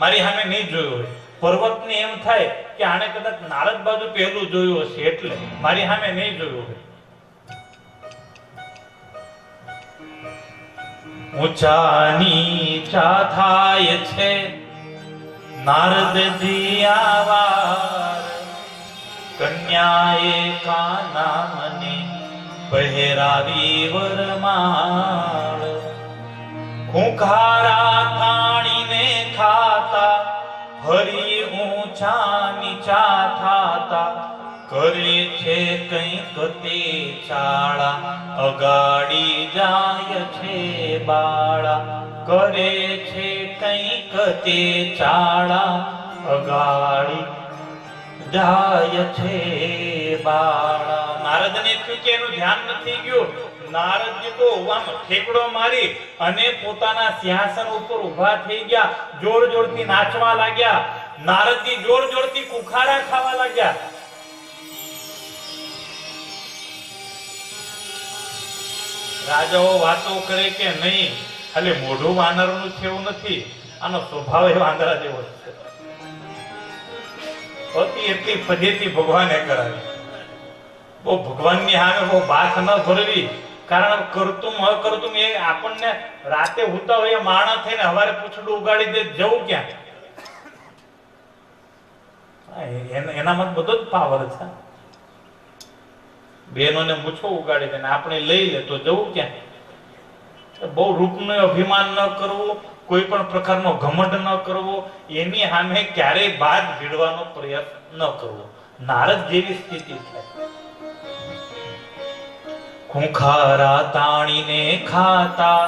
મારી સામે નહીં જોયું હોય. પર્વતને એમ થાય કે આને કદાચ નારદ બાજુ પહેલું જોયું હશે એટલે મારી સામે નહીં જોયું હોય. ઊંચા નીચા થાય છે. નારદજી આવાર કન્યાએ કાના મને પહેરાવી વરમાળ. ખૂંખારા થાણીને હરી ઊંચા નીચા થાતા કરે છે કંઈક તે ચાળા. અગાડી જાય છે બાળા. કરે છે કંઈક તે ચાળા. અગાડી જાય છે બાળા. નારદને થયું કે એનું ધ્યાન નથી ગયું? નારદજી તો આમ ઠેકડો મારી અને પોતાના સિંહાસન ઉપર ઊભા થઈ ગયા, જોર જોરથી નાચવા લાગ્યા. નારદજી જોર જોરથી કુખાડા ખાવા લાગ્યા. રાજાઓ વાતો કરે કે નહીં, ખાલી મોઢું વાનરનું છે એવું નથી, આનો સ્વભાવ એ વાંદરા જેવો છે. હતી એટલી ફજેતી ભગવાને કરાવી. બહુ ભગવાનની સામે બહુ બાથ ન ભરવી કારણ કરતું અકરતું એ આપણને રાતે હુતા હોય માણસ થઈને હવારે પૂછડું ઉગાડી દે, જવું ક્યાં? એનામાં બધો જ પાવર છે. બહેનોને મૂછો ઉગાડી દે આપણે લઈ લે, તો જવું ક્યાં? બહુ રૂપનું અભિમાન ન કરવું, કોઈ પણ પ્રકારનો ઘમંડ ન કરવો, એની સામે ક્યારેય બાદ ભીડવાનો પ્રયાસ ન કરવો. નારદ જેવી સ્થિતિ થાય. ખૂંખારા તાણીને ખાતા,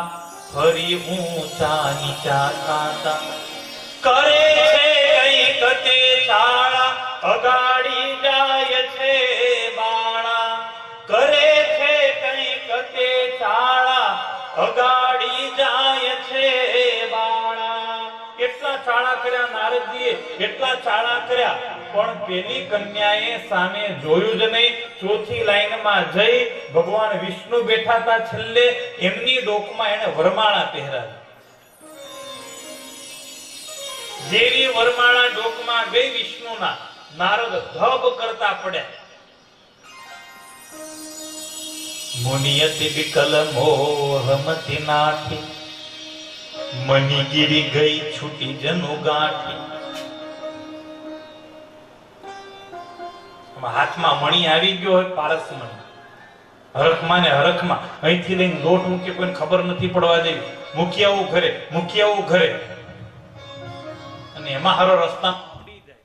ફરી ઊંચા નીચા ખાતા કરે છે કઈ કતે શાળા, અગાડી જાય છે બાળા. કરે છે કઈ કતે શાળા, અગાડી જાય છે બાળા. કેટલા શાળા કર્યા નારદજીએ? કેટલા શાળા કર્યા? પણ પેલી કન્યાએ સામે જોયું જ નહીં. ચોથી લાઈનમાં જઈ ભગવાન વિષ્ણુ બેઠા હતા છેલ્લે. એમની ડોકમાં એને વરમાળા પહેરાવી. જેવી વરમાળા ડોકમાં ગઈ વિષ્ણુના, નારદ ધબ કરતા પડ્યા. મુનિયતિ વિકલ મોહમતી મની મનીગીરી ગઈ છૂટી જનુ ગાંઠી. હાથમાં મણી આવી ગયો હોય, પારસ મણી. હરખમાં ને હરખમાં અહીંથી લઈને લોટ મૂકી કોઈને ખબર નથી પડવા દેવી મૂકી આવું ઘરે, મૂકી આવું ઘરે. અને એમાં હારો રસ્તા જાય.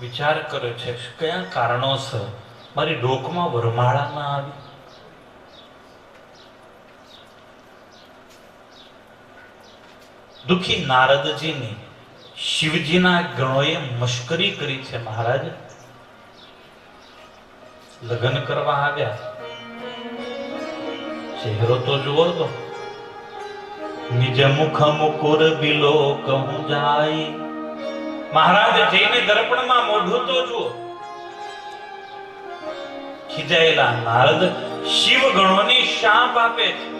વિચાર કર્યો છે, કયા કારણોસર મારી ડોકમાં વરમાળા આવી? દુખી નારદજીની શિવજીના ગણોએ મશ્કરી કરી છે મહારાજ. લગ્ન કરવા આવ્યા. ચહેરો તો જુઓ તો. નિજ મુખ મુકુર બિલો કહું જાય મહારાજ જઈને દર્પણમાં મોઢું તો જુઓ ખીજાયેલા નારદ શિવ ગણોની શાપ આપે છે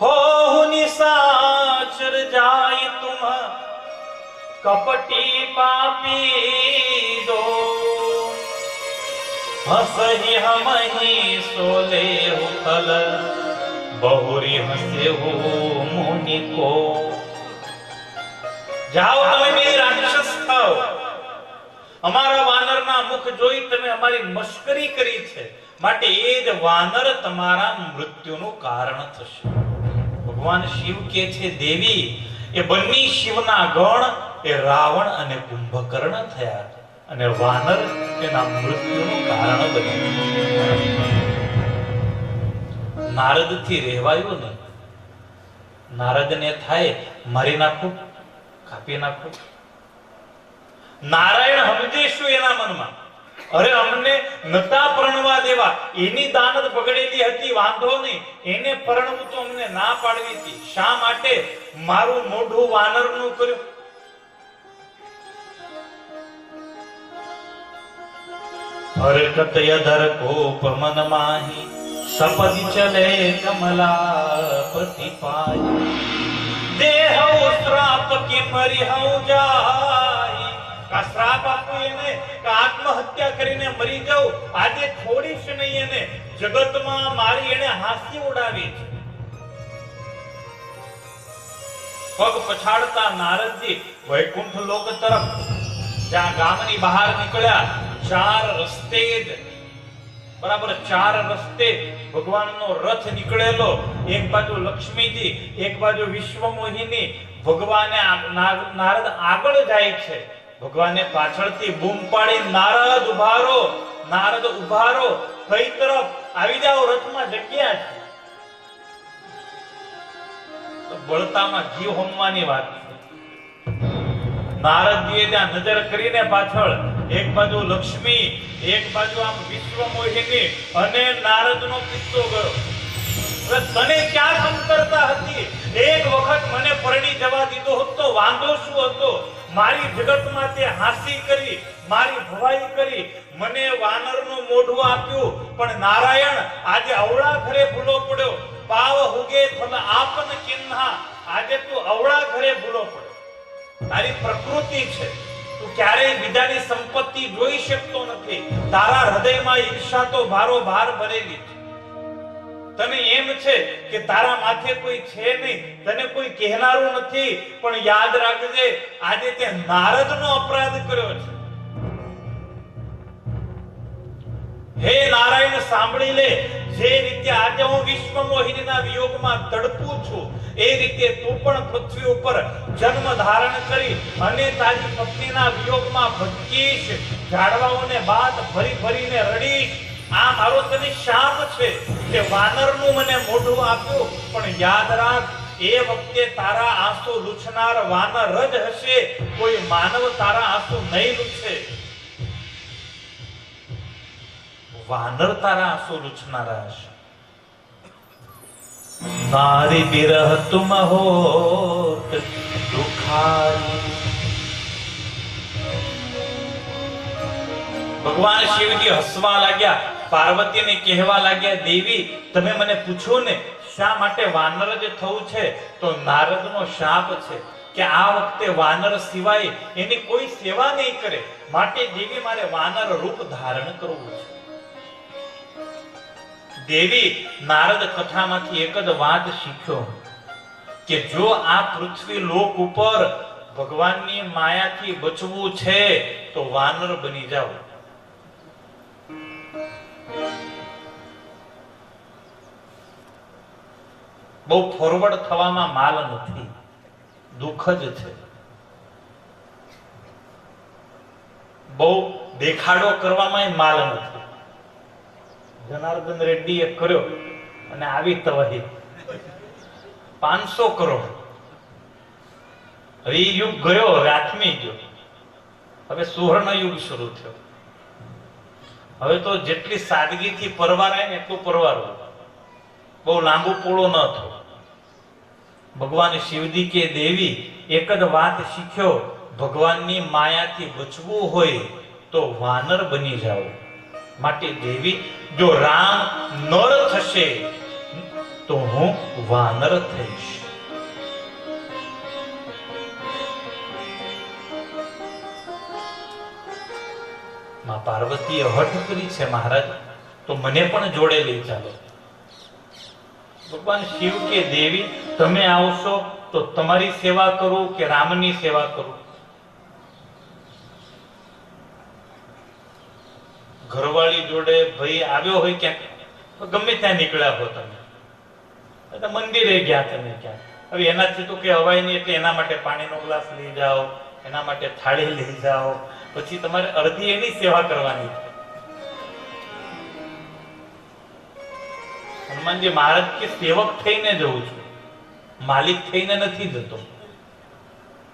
हो निसाचर जाय तुम कपटी पापी दो हसहि हमहि सोले उथल बहुरी हसे हो मुनि को જાઓ તમે બે રાક્ષસ થાઓ અમારા વાનરના મુખ જોઈ તમે અમારી મશ્કરી કરી છે. માટે એ જ વાનર તમારા મૃત્યુનું કારણ થશે. ભગવાન શિવ કે છે, દેવી, એ બંને શિવના ગણ, એ રાવણ અને કુંભકર્ણ થયા અને વાનર તેના મૃત્યુનું કારણ બન્યું નારદથી રહેવાયું ને નારદને થાય, મારી નાખું. કાપી નાખો. નારાયણ સમજીશું એના મનમાં. અરે અમને નતા પરણવા દેવા. એની દાનત પકડેલી હતી, વાંધો નહીં. એને પરણવું તો અમને ના પાડવી હતી. શા માટે? મારું મોઢું વાનરનું કર્યું. હરકત યધર કોપ મન માહી સપદ ચલે કમલાપતિ પાય. દેહ શ્રાપ કે મરી હઉ જાય. કા શ્રાપ આપું એને, કા આત્મહત્યા કરીને મરી જાઉં આજે છોડીશ નહીં એને. જગતમાં મારી એને હાસી ઉડાવી છે. પગ પછાડતા નારદજી વૈકુંઠ લોક તરફ જ્યાં ગામની બહાર નીકળ્યા, ચાર રસ્તે જ. બરાબર, ચાર રસ્તે ભગવાનનો રથ નીકળેલો, એક બાજુ લક્ષ્મીજી, એક બાજુ વિશ્વમોહિની, ભગવાને નારદ આગળ જાય છે. ભગવાને પાછળથી બૂમ પાડી, નારદ ઉભારો નારદ ઉભારો કઈ તરફ આવી જાઓ રથમાં જગ્યા છે. બળતામાં જીવ હોમવાની વાત. નારદજીએ ત્યાં નજર કરીને પાછળ એક બાજુ લક્ષ્મી, એક બાજુ આમ વિશ્વ મોહિની અને નારદનો કિસ્સો ગયો. તને ક્યાં સંકરતા હતી? એક વખત મને પરણી જવા દીધો હતો વાંધો શું હતો? મારી જગતમાં તે હાસી કરી, મારી ભવાઈ કરી, મને વાનરનું મોઢું આપ્યું, પણ નારાયણ આજે અવળા ઘરે ભૂલો પડ્યો. પાવ હુગે ફલ આપન કિન્હા આજે તું અવળા ઘરે ભૂલો પડ્યો. તારી પ્રકૃતિ છે. તું ક્યારેય બીજાની સંપત્તિ જોઈ શકતો નથી. તારા હૃદયમાં ઈર્ષા તો ભારો ભાર ભરેલી છે. તને એમ છે કે તારા માથે કોઈ છે નહીં. તને કોઈ કહેનારું નથી. પણ યાદ રાખજે, આજે તે નારદનો અપરાધ કર્યો છે. હે નારાયણ, સાંભળી લે. જે હું વિશ્વ મોહિનીના વિયોગમાં તડપું છું. એ રીતે તું પણ પૃથ્વી ઉપર જન્મ ધારણ કરી અને તારી પત્નીના વિયોગમાં ભટકીશ, ઝાડવાઓને બાદ ભરી ભરીને રડીશ. આ મારો તને શાપ છે કે વાનરનું મને મોઢું આપ્યું, પણ યાદ રાખ, એ વખતે તારા આંસુ લૂછનાર વાનર જ હશે, કોઈ માનવ તારા આંસુ નહીં લૂછે. વાનર તારા આંસુ લૂછનારા હશે. નારી બિરહ તુમ હોત દુખારી ભગવાન શિવજી હસવા લાગ્યા, પાર્વતીને કહેવા લાગ્યા, દેવી, તમે મને પૂછો ને, શા માટે વાનર જ થવું છે? તો નારદનો શાપ છે કે આ વખતે વાનર સિવાય એની કોઈ સેવા નહીં કરે. માટે દેવી મારે વાનર રૂપ ધારણ કરવું છે. દેવી નારદ કથામાંથી એક જ વાત શીખ્યો કે જો આ પૃથ્વી લોક ઉપર ભગવાનની માયાથી બચવું છે, તો વાનર બની જાઓ. બહુ ફોરવર્ડ થવામાં માલ નથી, દુઃખ જ છે. બહુ દેખાડો કરવામાં માલ નથી. જનાર્દન રેડ્ડીએ કર્યો અને આવી તવાહી. પાંચસો કરોડ. હવે યુગ ગયો હવે ગયો. હવે સુવર્ણ યુગ શરૂ થયો. હવે તો જેટલી સાદગીથી પરવારાય ને એટલું પરવારવું બહુ લાંબુ પોળો ન થયો ભગવાન શિવજી કે દેવી, એક જ વાત શીખ્યો, ભગવાનની માયાથી બચવું હોય તો વાનર બની જાઓ. માટે દેવી, જો રામ નર થશે, તો હું વાનર થઈશ. માં પાર્વતીએ હઠ કરી છે, મહારાજ, તો મને પણ જોડે લઈ ચાલો. ભગવાન શિવ કે, દેવી, તમે આવશો તો તમારી સેવા કરું કે રામની સેવા કરું? ઘરવાળી જોડે ભાઈ આવ્યો હોય ક્યાંક ગમે ત્યાં નીકળ્યા હો તમે. એટલે મંદિરે ગયા તમે ક્યાંક. હવે એનાથી તો કે હવાય નહીં, એટલે એના માટે પાણીનો ગ્લાસ લઈ જાઓ, એના માટે થાળી લઈ જાઓ. પછી તમારે અડધી એની સેવા કરવાની હનુમાનજી મહારાજ કે સેવક થઈને જવું છું. માલિક થઈને નથી જતો.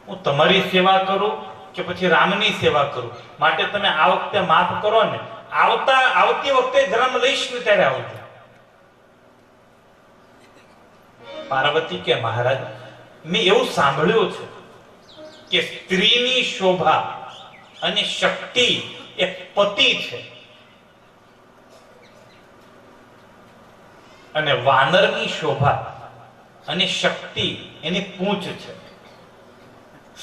હું તમારી સેવા કરું કે પછી રામની સેવા કરું? માટે તમે આ વખતે માફ કરો ને. આવતા, આવતી વખતે જન્મ લઈશ ને ત્યારે આવજો પાર્વતી કે મહારાજ, મેં એવું સાંભળ્યું છે કે સ્ત્રીની શોભા અને શક્તિ એ પતિ છે. અને વાનરની શોભા અને શક્તિ એની પૂંછ છે.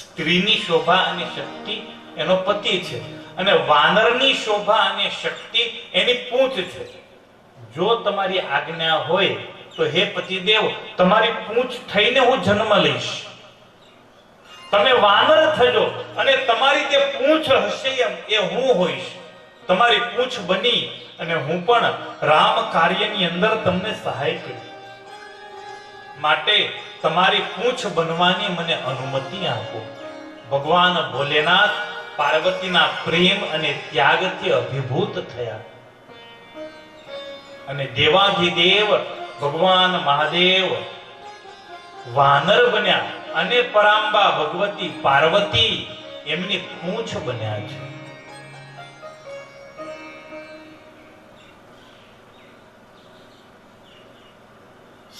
સ્ત્રીની શોભા અને શક્તિ એનો પતિ છે. અને વાનરની શોભા અને શક્તિ એની પૂંછ છે. જો તમારી આજ્ઞા હોય તો હે પતિદેવ, તમારી પૂંછ થઈને હું જન્મ લઈશ. તમે વાનર થજો અને તમારી જે પૂંછ હશે એમ, એ હું હોઈશ. તમારી પૂંછ બની અને હું પણ રામ કાર્યની અંદર તમને સહાય કરીશ. માટે તમારી પૂંછ બનવાની મને અનુમતિ આપો. ભગવાન ભોલેનાથ પાર્વતીના પ્રેમ અને ત્યાગથી અભિભૂત થયા. અને દેવાધિદેવ ભગવાન મહાદેવ વાનર બન્યા અને પરાંબા ભગવતી પાર્વતી એમની પૂંછ બન્યા છે.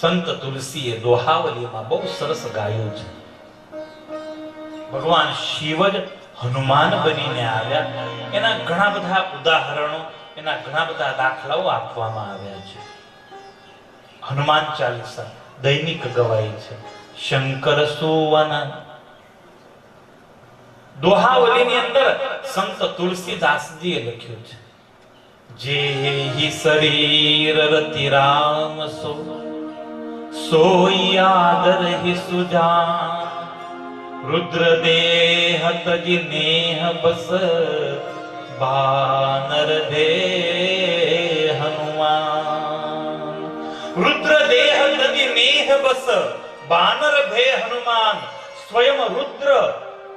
સંત તુલસીએ દોહાવલીમાં બહુ સરસ ગાયું છે. ભગવાન શિવ જ હનુમાન બનીને આવ્યા. એના ઘણા બધા ઉદાહરણો, એના ઘણા બધા દાખલાઓ આપવામાં આવ્યા છે. હનુમાન ચાલીસા, દૈનિક ગવાય છે. શંકર સુવન દોહાવલીની અંદર સંત તુલસીદાસજીએ લખ્યું છે. જે હિ શરીર રતિ રામ સો સોઈ આદર હિ સુજાન. રુદ્ર દેહ તજ નેહ બસ બાનર દે હનુમાન રુદ્ર દેહ તજ નેહ બસ બાનર ભે હનુમાન સ્વયં રુદ્ર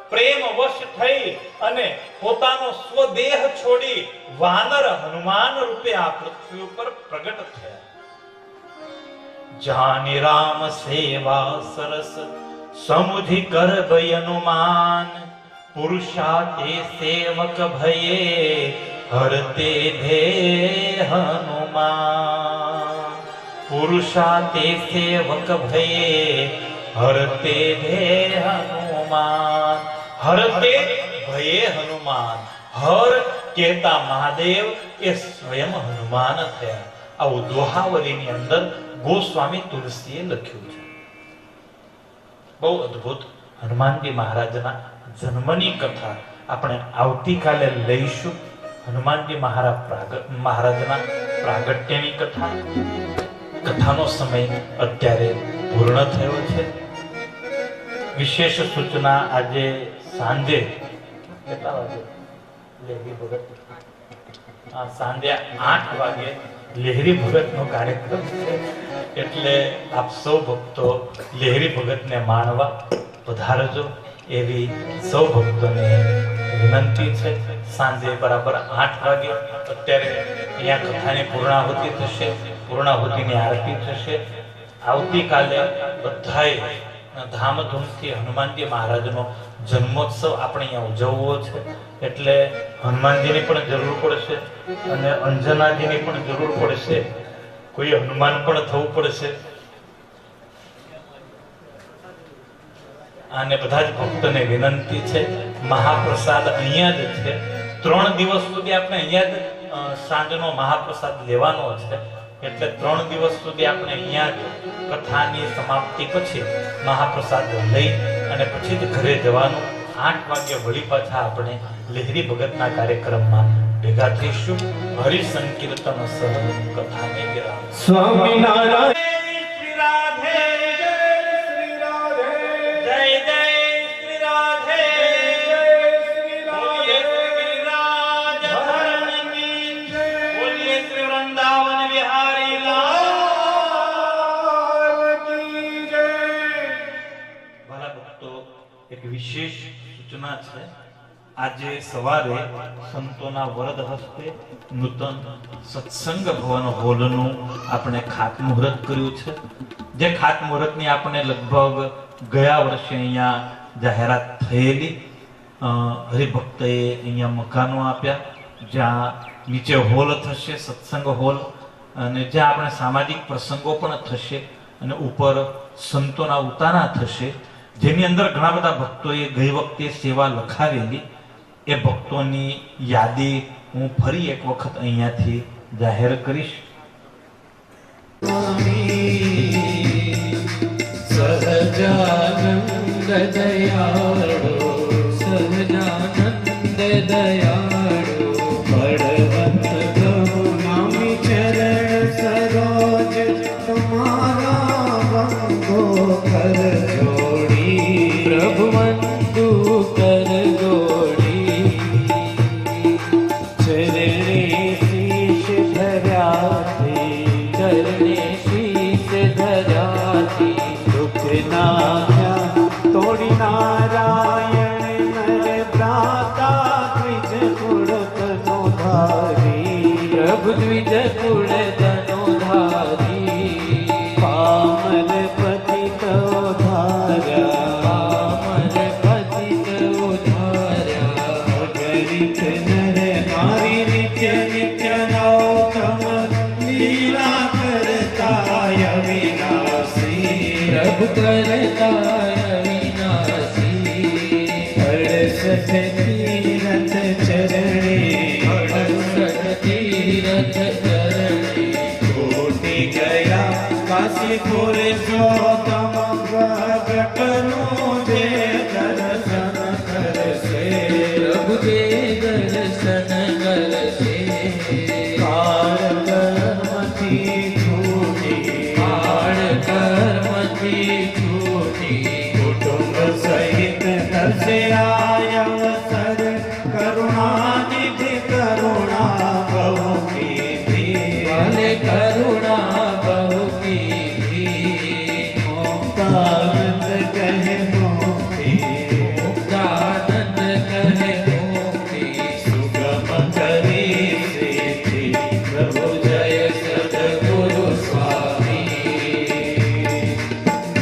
પ્રેમ વશ થઈ અને પોતાનો સ્વદેહ છોડી વાનર હનુમાન રૂપે આ પૃથ્વી ઉપર પ્રગટ થયા. જાની રામ સેવા સરસ સમુધિ કર ભય હનુમાન પુરુષા તે સેવક ભયે, હરતે ભે હનુમાન પુરુષા સેવક ભયે, હરતે ભે હનુમાન હરતે ભયે હનુમાન. હર કેતા મહાદેવ એ સ્વયં હનુમાન થયા. આવું દોહાવલીની અંદર ગોસ્વામી તુલસીએ લખ્યું છે. બહુ અદ્ભુત હનુમાનજી મહારાજના જન્મની કથા આપણે આવતીકાલે લઈશું. હનુમાનજી મહારાજ મહારાજના પ્રાગટ્યની કથા. કથાનો સમય અત્યારે પૂર્ણ થયો છે. વિશેષ સૂચના આજે સાંજે કેટલા વાગે? સાંજે આઠ વાગે લહેરી ભગતનો કાર્યક્રમ છે. એટલે આપ સૌ ભક્તો લહેરી ભગતને માણવા પધારજો એવી સૌ ભક્તોને વિનંતી છે. સાંજે બરાબર આઠ વાગે અત્યારે અહીંયા કથાની પૂર્ણાહુતિ થશે. પૂર્ણાહુતિની આરતી થશે. આવતીકાલે બધાએ ધામધૂમથી હનુમાનજી મહારાજનો જન્મોત્સવ આપણે અહીંયા ઉજવવો છે. એટલે હનુમાનજીની પણ જરૂર પડશે. અને અંજનાજીની પણ જરૂર પડશે. કોઈ હનુમાન પણ થવું પડશે. અને બધા જ ભક્તોને વિનંતી છે. મહાપ્રસાદ અહીંયા જ છે. ત્રણ દિવસ સુધી આપણે અહીંયા જ સાંજનો મહાપ્રસાદ લેવાનો છે. એટલે ત્રણ દિવસ સુધી આપણે અહીંયા જ કથાની સમાપ્તિ પછી મહાપ્રસાદ લઈ અને પછી જ ઘરે જવાનું. આઠ વાગે વળી પાછા આપણે લહેરી ભગતના કાર્યક્રમમાં ભેગા થઈશું હરિ સંકીર્તન સહ કથાને વિરામ સ્વામિનારાયણ શ્રી રાધે શ્રી રાધે જય જય આજે સવારે સંતોના વરદ હસ્તે નૂતન સત્સંગ ભવન હોલનું આપણે ખાતમુહૂર્ત કર્યું છે. જે ખાતમુહૂર્તની આપણે લગભગ ગયા વર્ષે અહીંયા જાહેરાત થયેલી. હરિભક્તએ અહીંયા મકાનો આપ્યા. જ્યાં નીચે હોલ થશે, સત્સંગ હોલ. અને જ્યાં આપણે સામાજિક પ્રસંગો પણ થશે અને ઉપર સંતોના ઉતારા થશે. જેની અંદર ઘણા બધા ભક્તોએ ગઈ વખતે સેવા લખાવેલી. એ ભક્તોની યાદી હું ફરી એક વખત અહીંયાથી જાહેર કરીશ. સહજાનંદ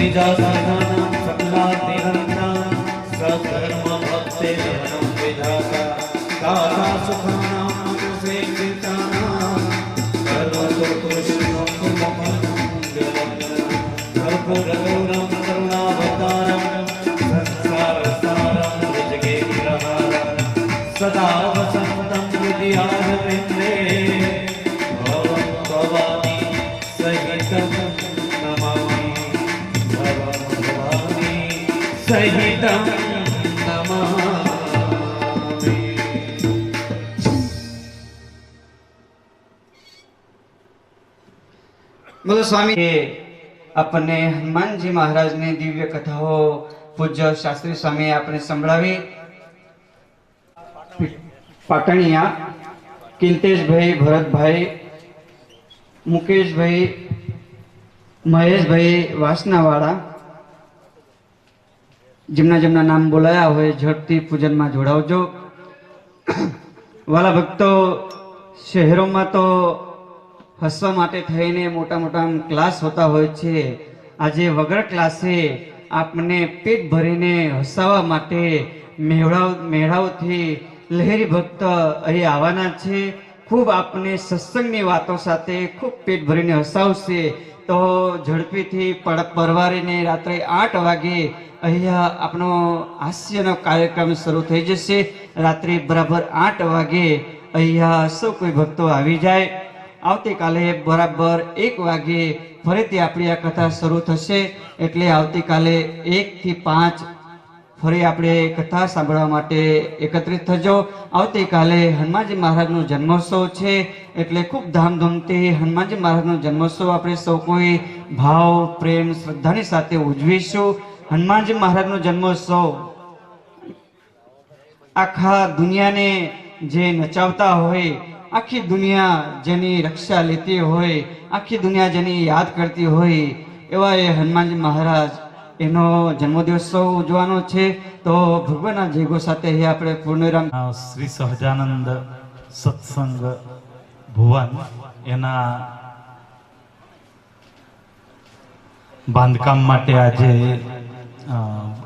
નિજા સાધનાનાં સકલાતિરંતાં સધર્મ ભક્તે ધனம் વિધાતા દાતા સુખાનાં મનુષ્ય કીર્તાનાં સર્વતો કૃષ્ણ કર્પૂરગૌરમ કરુણાવતારમ બોલો સ્વામી. આપણને હનુમાનજી મહારાજની દિવ્ય કથાઓ પૂજ્ય શાસ્ત્રી સ્વામી આપણે સંભળાવી. પાટણિયા, કિંતેશભાઈ, ભરતભાઈ, મુકેશભાઈ, મહેશભાઈ વાસનાવાળા, જેમના જેમના નામ બોલાયા હોય ઝડપથી પૂજનમાં જોડાવજો. વાલા ભક્તો, શહેરોમાં તો હસવા માટે થઈને મોટા મોટા ક્લાસ હોતા હોય છે. આજે વગર ક્લાસે આપને પેટ ભરીને હસાવવા માટે મેળાવ મેળાવથી લહેરી ભક્ત અહીં આવવાના છે. ખૂબ આપને સત્સંગની વાતો સાથે ખૂબ પેટ ભરીને હસાવશે. તો ઝડપીથી પડ, પરવારીને રાત્રે આઠ વાગે અહીંયા આપણો હાસ્યનો કાર્યક્રમ શરૂ થઈ જશે. રાત્રે બરાબર આઠ વાગે અહીંયા સૌ કોઈ ભક્તો આવી જાય. આવતીકાલે બરાબર એક વાગે ફરીથી આપણી આ કથા શરૂ થશે. એટલે આવતીકાલે એકથી પાંચ ફરી આપણે કથા સાંભળવા માટે એકત્રિત થજો. આવતીકાલે હનુમાનજી મહારાજનો જન્મોત્સવ છે. એટલે ખૂબ ધામધૂમથી હનુમાનજી મહારાજનો જન્મોત્સવ આપણે સૌ કોઈ ભાવ, પ્રેમ, શ્રદ્ધાની સાથે ઉજવીશું. હનુમાનજી મહારાજનો જન્મોત્સવ આખા દુનિયાને જે નચાવતા હોય આખી દુનિયા જેની રક્ષા લેતી હોય આખી દુનિયા જેની યાદ કરતી હોય એવા એ હનુમાનજી મહારાજ એનો જન્મદિવસ ઉજવાનો છે. તો ભગવાનના જયગો સાથે આપણે પૂર્ણરામ શ્રી સહજાનંદ સત્સંગ ભુવન એના બાંધકામ માટે આજે અ,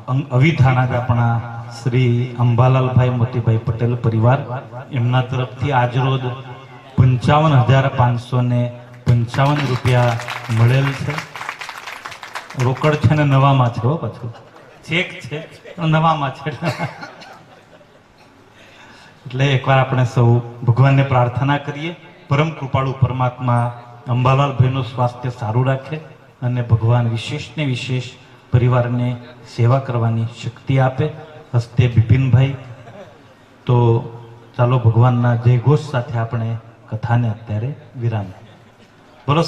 અંગ- અવિથાણા જ આપણા શ્રી અંબાલાલભાઈ મોતીભાઈ પટેલ પરિવાર, એમના તરફથી આજરોજ પંચાવન હજાર પાંચસો ને પંચાવન રૂપિયા મળેલ છે. રોકડ છે ને નવામાં છે હો પાછું. ચેક છે નવામાં છે. એટલે એકવાર આપણે સૌ ભગવાનને પ્રાર્થના કરીએ. પરમ કૃપાળુ પરમાત્મા અંબાલાલભાઈનું સ્વાસ્થ્ય સારું રાખે અને ભગવાન વિશેષ ને વિશેષ પરિવારને સેવા કરવાની શક્તિ આપે. હસ્તે બિપિનભાઈ. તો ચાલો ભગવાનના જય ઘોષ સાથે આપણે કથાને અત્યારે વિરામ. બોલો